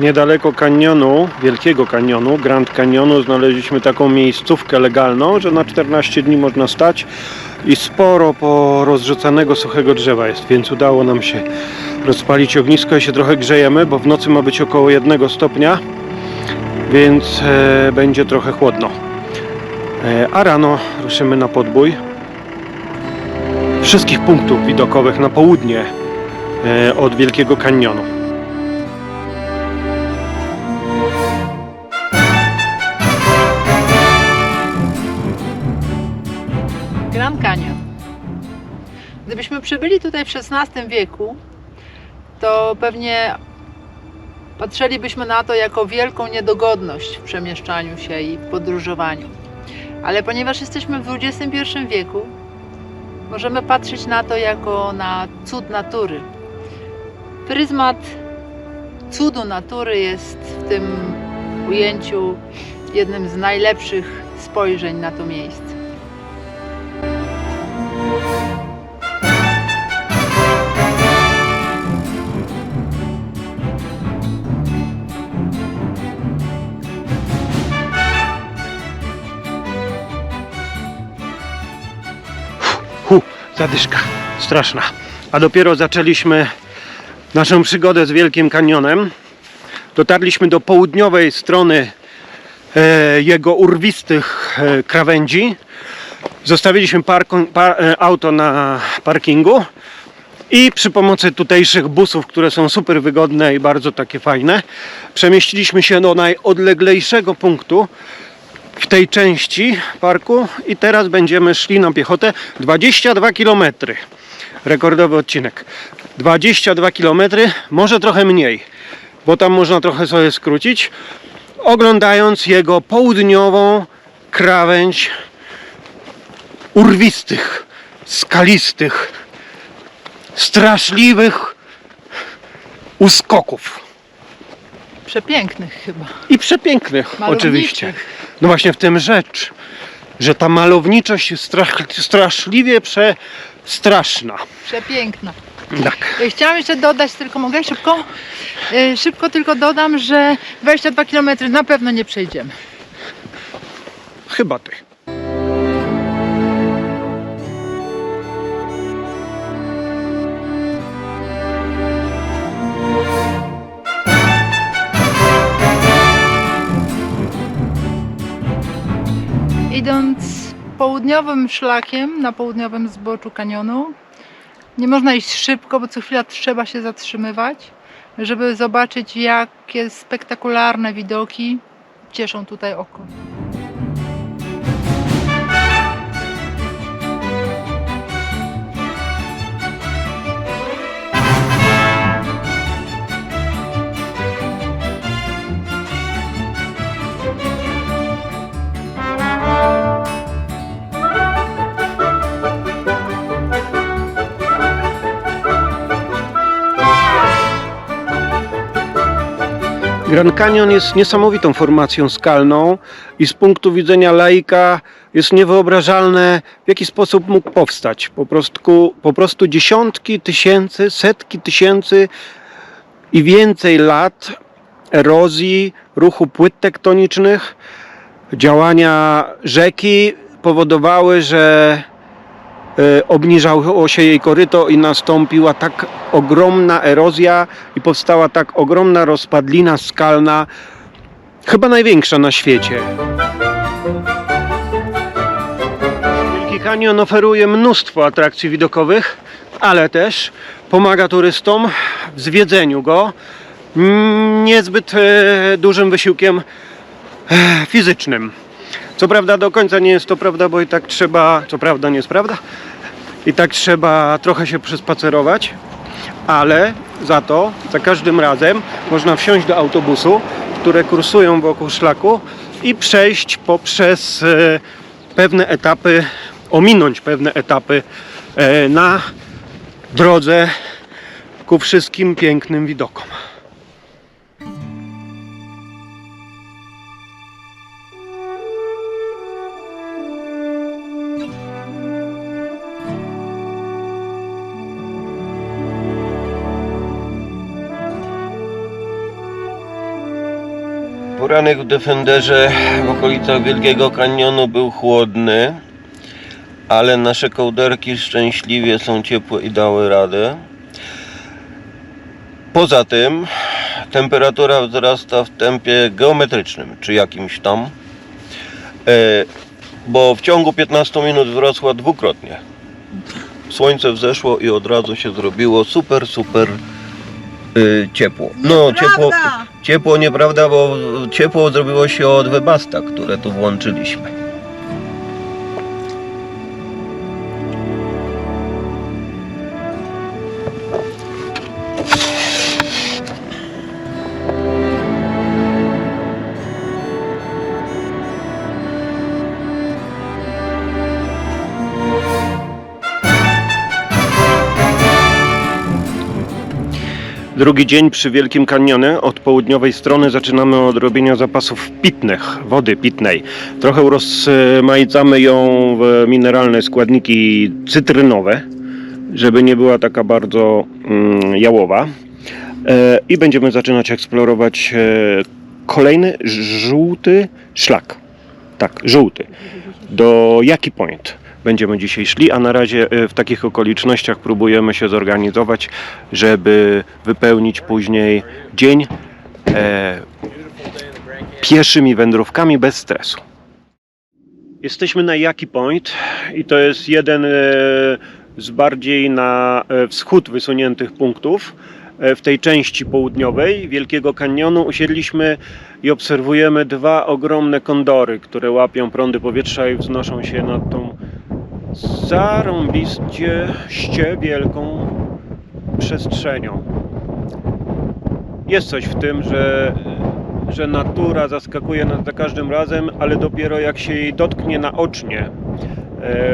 Niedaleko kanionu, wielkiego kanionu, Grand Canyonu, znaleźliśmy taką miejscówkę legalną, że na 14 dni można stać i sporo porozrzucanego suchego drzewa jest, więc udało nam się rozpalić ognisko i się trochę grzejemy, bo w nocy ma być około 1 stopnia, więc e, będzie trochę chłodno. E, a rano ruszymy na podbój wszystkich punktów widokowych na południe e, od Wielkiego Kanionu. Przybyli tutaj w XVI wieku, to pewnie patrzylibyśmy na to jako wielką niedogodność w przemieszczaniu się i w podróżowaniu. Ale ponieważ jesteśmy w XXI wieku, możemy patrzeć na to jako na cud natury. Pryzmat cudu natury jest w tym ujęciu jednym z najlepszych spojrzeń na to miejsce. Hu, zadyszka, straszna. A dopiero zaczęliśmy naszą przygodę z Wielkim Kanionem. Dotarliśmy do południowej strony e, jego urwistych e, krawędzi. Zostawiliśmy parku, pa, e, auto na parkingu i przy pomocy tutejszych busów, które są super wygodne i bardzo takie fajne, przemieściliśmy się do najodleglejszego punktu w tej części parku i teraz będziemy szli na piechotę 22 km. Rekordowy odcinek. 22 km, może trochę mniej, bo tam można trochę sobie skrócić, oglądając jego południową krawędź urwistych, skalistych, straszliwych uskoków. Przepięknych chyba. I przepięknych oczywiście. No właśnie w tym rzecz, że ta malowniczość jest strach, straszliwie przestraszna. Przepiękna. Tak. E, Chciałam jeszcze dodać, tylko mogę szybko? E, Szybko tylko dodam, że 22 km na pewno nie przejdziemy. Chyba ty. Idąc południowym szlakiem na południowym zboczu kanionu, nie można iść szybko, bo co chwila trzeba się zatrzymywać, żeby zobaczyć, jakie spektakularne widoki cieszą tutaj oko. Grand Canyon jest niesamowitą formacją skalną i z punktu widzenia laika jest niewyobrażalne, w jaki sposób mógł powstać. Po prostu, po prostu dziesiątki tysięcy, setki tysięcy i więcej lat erozji, ruchu płyt tektonicznych, działania rzeki powodowały, że obniżało się jej koryto i nastąpiła tak ogromna erozja i powstała tak ogromna rozpadlina skalna, chyba największa na świecie. Wielki Kanion oferuje mnóstwo atrakcji widokowych, ale też pomaga turystom w zwiedzeniu go niezbyt e, dużym wysiłkiem e, fizycznym. Co prawda do końca nie jest to prawda, bo i tak trzeba, co prawda nie jest prawda, i tak trzeba trochę się przespacerować, ale za to za każdym razem można wsiąść do autobusu, które kursują wokół szlaku i przejść poprzez e, pewne etapy, ominąć pewne etapy e, na drodze ku wszystkim pięknym widokom. Poranek w Defenderze w okolicach Wielkiego Kanionu był chłodny, ale nasze kołderki szczęśliwie są ciepłe i dały radę. Poza tym temperatura wzrasta w tempie geometrycznym, czy jakimś tam, e, bo w ciągu 15 minut wzrosła dwukrotnie. Słońce wzeszło i od razu się zrobiło super, super y, ciepło. No, ciepło, ciepło nieprawda, bo ciepło zrobiło się od webasta, które tu włączyliśmy. Drugi dzień przy Wielkim Kanionie. Od południowej strony zaczynamy od robienia zapasów pitnych, wody pitnej. Trochę rozmaicamy ją w mineralne składniki cytrynowe, żeby nie była taka bardzo mm, jałowa. E, I będziemy zaczynać eksplorować e, kolejny żółty szlak. Tak, żółty. Do Jaki Point będziemy dzisiaj szli, a na razie e, w takich okolicznościach próbujemy się zorganizować, żeby wypełnić później dzień e, pieszymi wędrówkami bez stresu. Jesteśmy na Jaki Point i to jest jeden e, z bardziej na e, wschód wysuniętych punktów. W tej części południowej Wielkiego Kanionu usiedliśmy i obserwujemy dwa ogromne kondory, które łapią prądy powietrza i wznoszą się nad tą zarąbiście ście wielką przestrzenią. Jest coś w tym, że, że natura zaskakuje nas za każdym razem, ale dopiero jak się jej dotknie naocznie,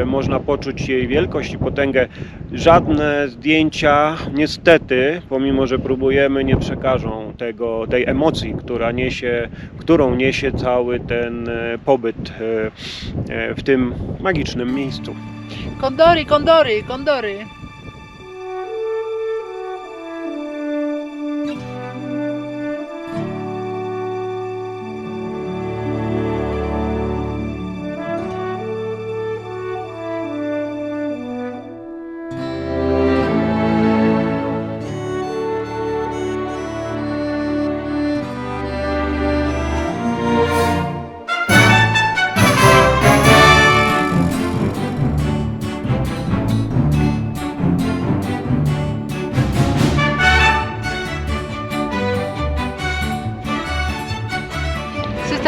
można poczuć jej wielkość i potęgę. Żadne zdjęcia, niestety, pomimo że próbujemy, nie przekażą tego, tej emocji, która niesie, którą niesie cały ten e, pobyt e, e, w tym magicznym miejscu. Kondory, kondory, kondory.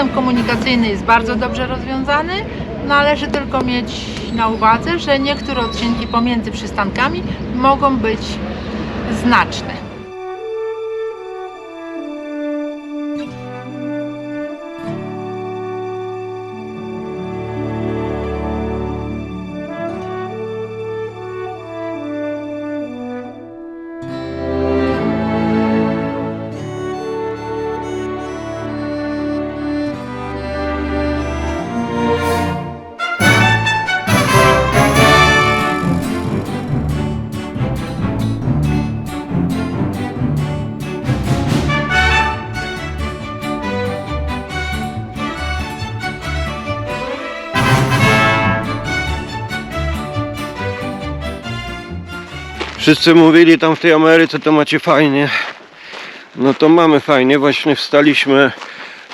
System komunikacyjny jest bardzo dobrze rozwiązany. Należy tylko mieć na uwadze, że niektóre odcinki pomiędzy przystankami mogą być znaczne. Wszyscy mówili tam w tej Ameryce to macie fajnie. No to mamy fajnie. Właśnie wstaliśmy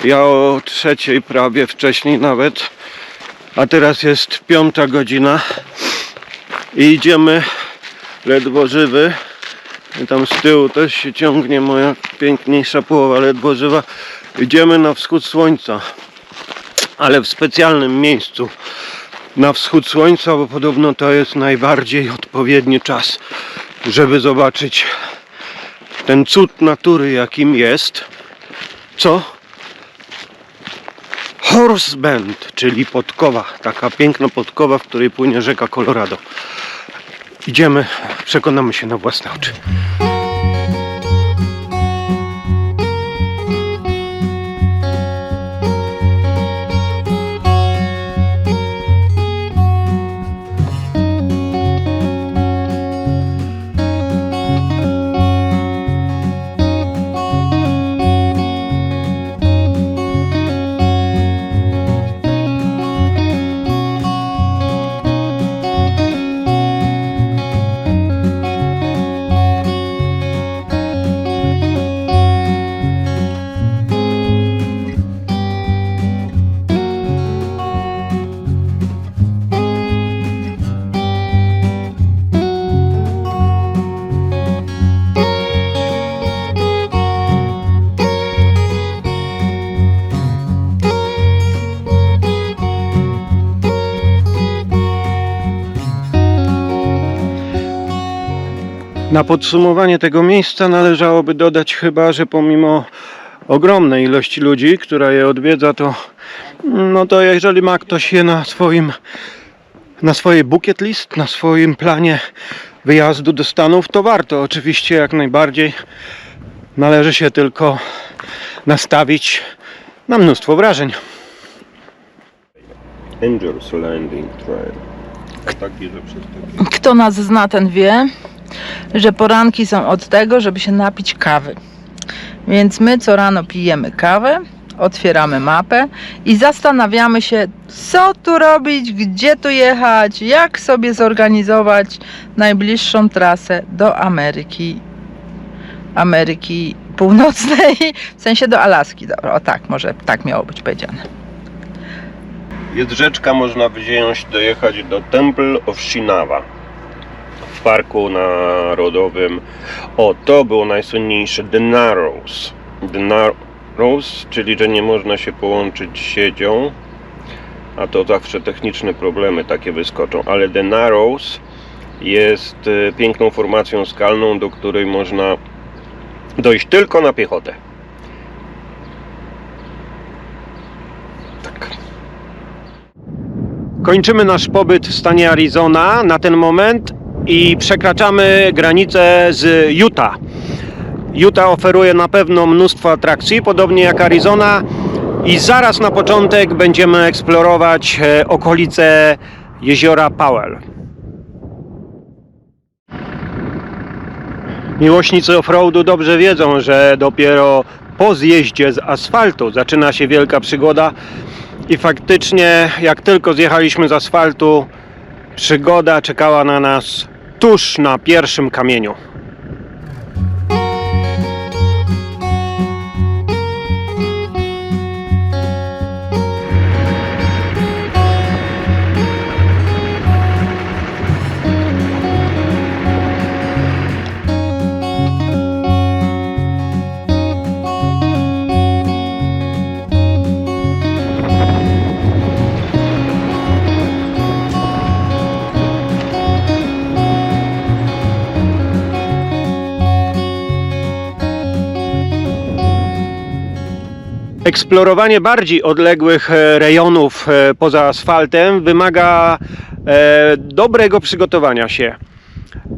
ja o trzeciej prawie, wcześniej nawet. A teraz jest piąta godzina. I idziemy ledwo żywy. I tam z tyłu też się ciągnie moja piękniejsza połowa ledwo żywa. Idziemy na wschód słońca. Ale w specjalnym miejscu na wschód słońca, bo podobno to jest najbardziej odpowiedni czas, żeby zobaczyć ten cud natury, jakim jest. Co? Horse Bend, czyli podkowa, taka piękna podkowa, w której płynie rzeka Colorado. Idziemy, przekonamy się na własne oczy. Na podsumowanie tego miejsca należałoby dodać chyba, że pomimo ogromnej ilości ludzi, która je odwiedza, to no to jeżeli ma ktoś je na swoim na swojej bucket list, na swoim planie wyjazdu do Stanów, to warto oczywiście jak najbardziej. Należy się tylko nastawić na mnóstwo wrażeń. Angels Landing Trail. Kto nas zna, ten wie, że poranki są od tego, żeby się napić kawy. Więc my co rano pijemy kawę, otwieramy mapę i zastanawiamy się, co tu robić, gdzie tu jechać, jak sobie zorganizować najbliższą trasę do Ameryki. Ameryki Północnej, w sensie do Alaski. Dobra, o tak, może tak miało być powiedziane. Jest rzeczka, można wziąć, dojechać do Temple of Shinawa w Parku Narodowym. O, to było najsłynniejsze The Narrows. The Narrows, czyli że nie można się połączyć siecią, a to zawsze techniczne problemy takie wyskoczą, ale The Narrows jest e, piękną formacją skalną, do której można dojść tylko na piechotę. Tak. Kończymy nasz pobyt w stanie Arizona na ten moment i przekraczamy granicę z Utah. Utah oferuje na pewno mnóstwo atrakcji, podobnie jak Arizona. I zaraz na początek będziemy eksplorować e, okolice jeziora Powell. Miłośnicy offroadu dobrze wiedzą, że dopiero po zjeździe z asfaltu zaczyna się wielka przygoda. I faktycznie, jak tylko zjechaliśmy z asfaltu, przygoda czekała na nas tuż na pierwszym kamieniu. Eksplorowanie bardziej odległych e, rejonów e, poza asfaltem wymaga e, dobrego przygotowania się.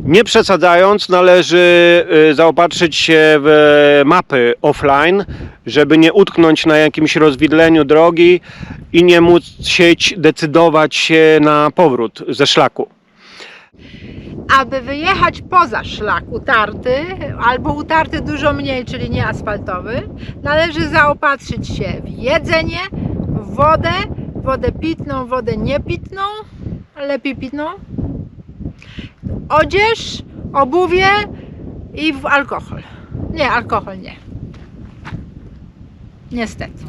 Nie przesadzając, należy zaopatrzyć się w mapy offline, żeby nie utknąć na jakimś rozwidleniu drogi i nie móc decydować się na powrót ze szlaku. Aby wyjechać poza szlak utarty, albo utarty dużo mniej, czyli nie asfaltowy, należy zaopatrzyć się w jedzenie, w wodę, wodę pitną, wodę niepitną, lepiej pitną, odzież, obuwie i w alkohol. Nie, alkohol nie. Niestety.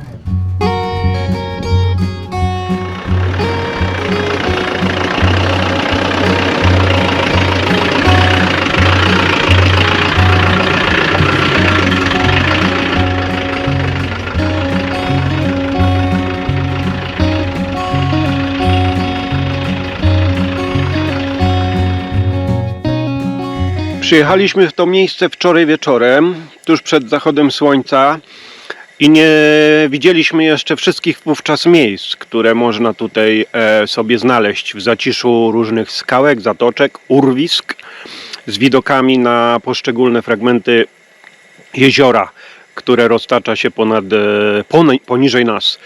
Przyjechaliśmy w to miejsce wczoraj wieczorem, tuż przed zachodem słońca i nie widzieliśmy jeszcze wszystkich wówczas miejsc, które można tutaj e, sobie znaleźć w zaciszu różnych skałek, zatoczek, urwisk z widokami na poszczególne fragmenty jeziora, które roztacza się ponad, e, poni- poniżej nas.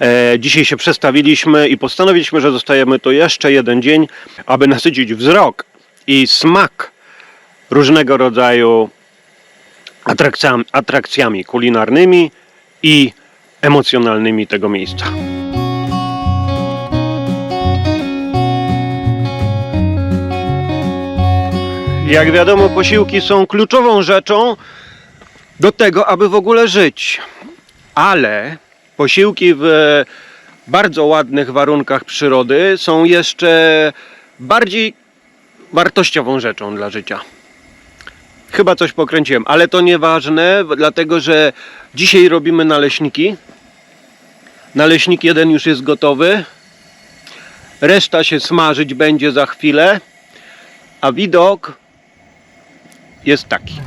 E, Dzisiaj się przestawiliśmy i postanowiliśmy, że zostajemy tu jeszcze jeden dzień, aby nasycić wzrok i smak różnego rodzaju atrakcjami, atrakcjami kulinarnymi i emocjonalnymi tego miejsca. Jak wiadomo, posiłki są kluczową rzeczą do tego, aby w ogóle żyć. Ale posiłki w bardzo ładnych warunkach przyrody są jeszcze bardziej wartościową rzeczą dla życia. Chyba coś pokręciłem, ale to nieważne, dlatego że dzisiaj robimy naleśniki. Naleśnik jeden już jest gotowy. Reszta się smażyć będzie za chwilę. A widok jest taki.